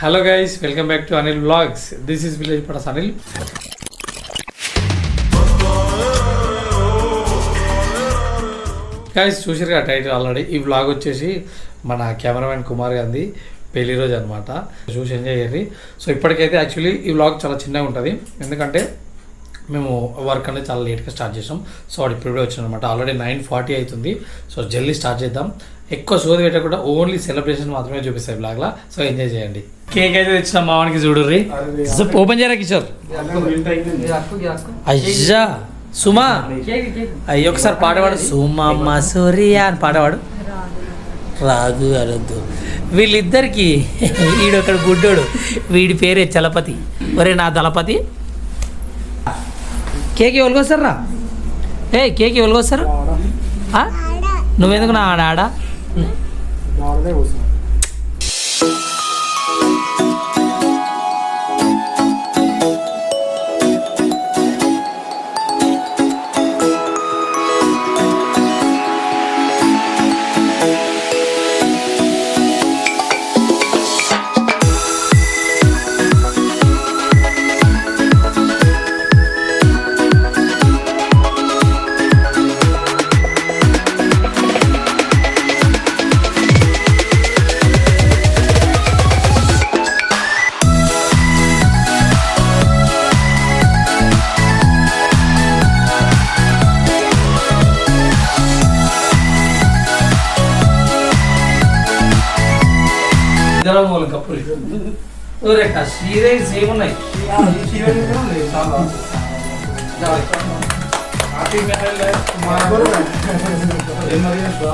Hello guys welcome back to Anil vlogs this is village పడస్ Anil guys చూసారు title already ఈ vlog వచ్చేసి మన cameraman Kumar Gandhi పెళ్ళి రోజు అనమాట చూసి ఎంజాయ్ చేయండి. సో ఇప్పటికైతే యాక్చువల్లీ ఈ బ్లాగ్ చాలా చిన్నగా ఉంటుంది. ఎందుకంటే మేము వర్క్ అనేది చాలా లేట్గా స్టార్ట్ చేసాం. సో వాడు ఇప్పుడే వచ్చిన అనమాట ఆల్రెడీ నైన్ ఫార్టీ అవుతుంది. సో జల్దీ స్టార్ట్ చేద్దాం. ఎక్కువ సోది పెట్టకుండా ఓన్లీ సెలబ్రేషన్ మాత్రమే చూపిస్తాయి బ్లాగ్లా సో ఎంజాయ్ చేయండి. కేక్ అయితే తెచ్చిన మావానికి చూడుర్రి. ఓపెన్ చేయరా కిషోర్? అయ్యా సుమా. అయ్యి ఒకసారి పాడవాడు సుమమ్మ సూర్య అని పాడవాడు రాదు అరద్దు. వీళ్ళిద్దరికి వీడొకడు గుడ్డోడు. వీడి పేరే చలపతి. ఒరే నా దళపతి. కేక్ ఎవరికొస్తారు రా ఏ కేక్ ఎవరికొస్తారు ఆ? నువ్వెందుకు నా ఆడ ఆడ? ఇద్దరం మూలం కప్పులు ఒరే సీరే సేమ్ ఉన్నాయి.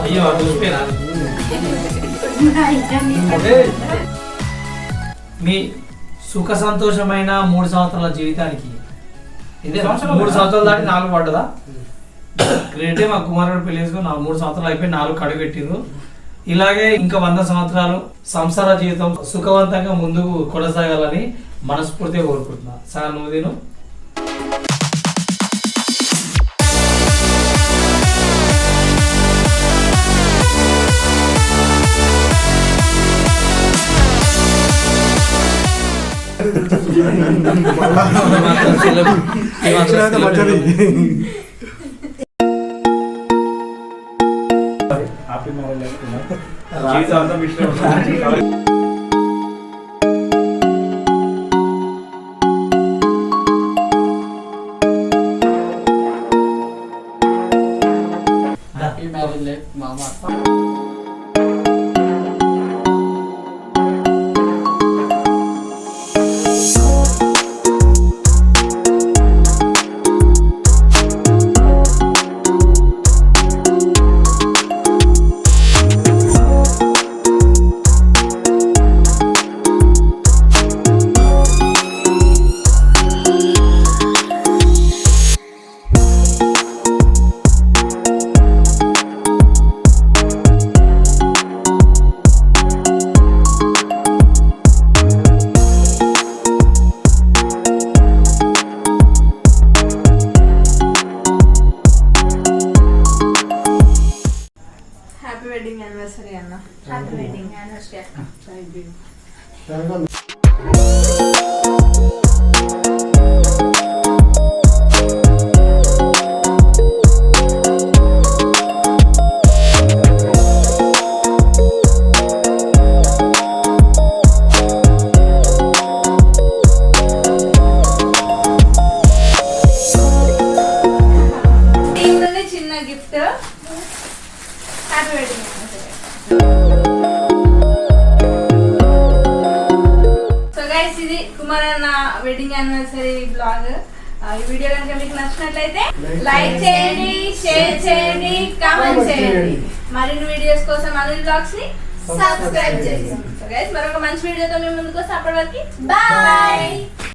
అయ్యో మీ సుఖ సంతోషమైన మూడు సంవత్సరాల జీవితానికి ఇదే మూడు సంవత్సరాలు దాటి నాలుగు పడ్డదా? గ్రేటే మా కుమారుడు పెళ్ళి చేసుకుని మూడు సంవత్సరాలు అయిపోయి నాలుగు కడుగు పెట్టిండ్రు. ఇలాగే ఇంకా వంద సంవత్సరాలు సంసార జీవితం సుఖవంతంగా ముందుకు కొనసాగాలని మనస్ఫూర్తిగా కోరుకుంటున్నా. సార్ నువ్వు Happy married life, mama. Anniversary అన్న హ్యాపీ వెడ్డింగ్ యానివర్సరీ అక్క టీం నుండి చిన్న gift happy wedding anniversary so guys ఇది కుమార్ అన్న వెడ్డింగ్ యానివర్సరీ బ్లాగ్ ఈ వీడియో కనుక మీకు నచ్చినట్లయితే లైక్ చేయండి షేర్ చేయండి కామెంట్ చేయండి. మరిన్ని వీడియోస్ కోసం అనిల్ బ్లాగ్స్ని సబ్స్క్రైబ్ చేయండి. సో గైస్ మరొక మంచి వీడియోతో మేము ముందుకు వస్తాం అప్పటి వరకు బాయ్